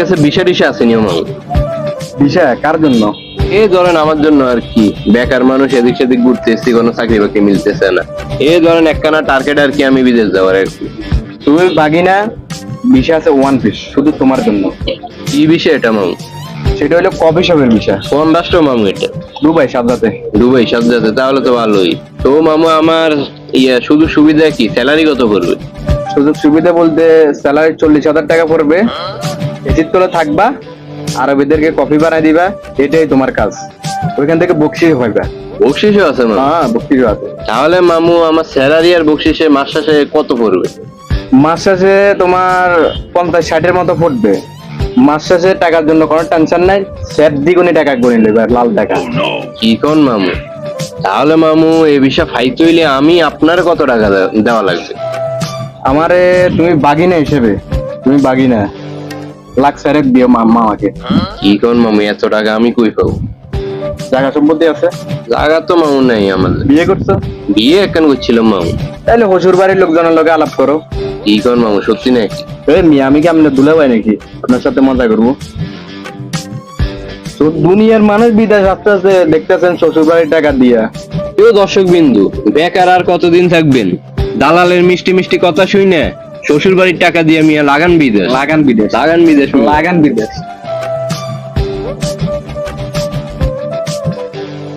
কাছে টিসা মামু বিষয় কার জন্য? এই ধরেন আমার জন্য আর কি। বেকার মানুষ এদিক সেদিক ঘুরতেছি কোনো চাকরি বাকরি মিলতেছে না। এই ধরেন একখানা টার্গেট আর কি আমি বিদেশ যাওয়ার আর কি। তুমি বাগিনা আছে ওয়ান পিস শুধু তোমার জন্য। কি বিষয় এটা মামু? সেটা হলো কফি শপের বিষয় কোন রাষ্ট্র মামু এটা? দুবাই সাবজাতে দুবাই সব যাতে তাহলে তো ভালোই। তো মামু আমার ইয়া শুধু সুবিধা কি? স্যালারি কত করবে সুযোগ সুবিধা বলতে স্যালারি চল্লিশ হাজার টাকা পড়বে। এসির তোলা থাকবা আরবিদেরকে কফি বানাই দিবা এটাই তোমার কাজ। ওইখান থেকে বকশিস পাইবা বকশিসও আছে মামু হ্যাঁ বকশিসও আছে। তাহলে মামু আমার স্যালারি আর বকশিসে মাস শেষে কত পড়বে? মাস শেষে তোমার পঞ্চাশ ষাটের মতো পড়বে। মাস শেষে টাকার জন্য কোনো টেনশন নাই স্যার দ্বিগুণে টাকা গুনে নেবে আর লাল টাকা। কি কোন মামু? তাহলে মামু এ বিষয়ে ফাইট হইলে আমি আপনার কত টাকা দেওয়া লাগবে? আমারে তুমি বাগিনা হিসেবে তুমি বাগিনা। লাখ স্যারের দিও মামাকে। কি কোন মামু এত টাকা আমি কই পাবো? জায়গা সম্পত্তি আছে? জায়গা তো মামু নাই আমাদের। বিয়ে করছ? বিয়ে একখান করছিলাম মামু? তাহলে শ্বশুর বাড়ির লোকজনের লোকে আলাপ করো। কি কোন মামু সত্যি নাকি এই মিয়া আমি কি আপনার দুলা ভাই নাকি? আপনার সাথে মজা করব? তো দুনিয়ার মানুষ বিদেশ আস্তে আস্তে দেখতেছেন শ্বশুর বাড়ির টাকা দিয়া। কেউ দর্শক বিন্দু বেকার আর কতদিন থাকবেন? দালালের মিষ্টি মিষ্টি কথা শুনে না শ্বশুর বাড়ির টাকা দিয়ে মিয়া লাগান বিদেশ। লাগান বিদেশ। লাগান বিদেশ। লাগান বিদেশ।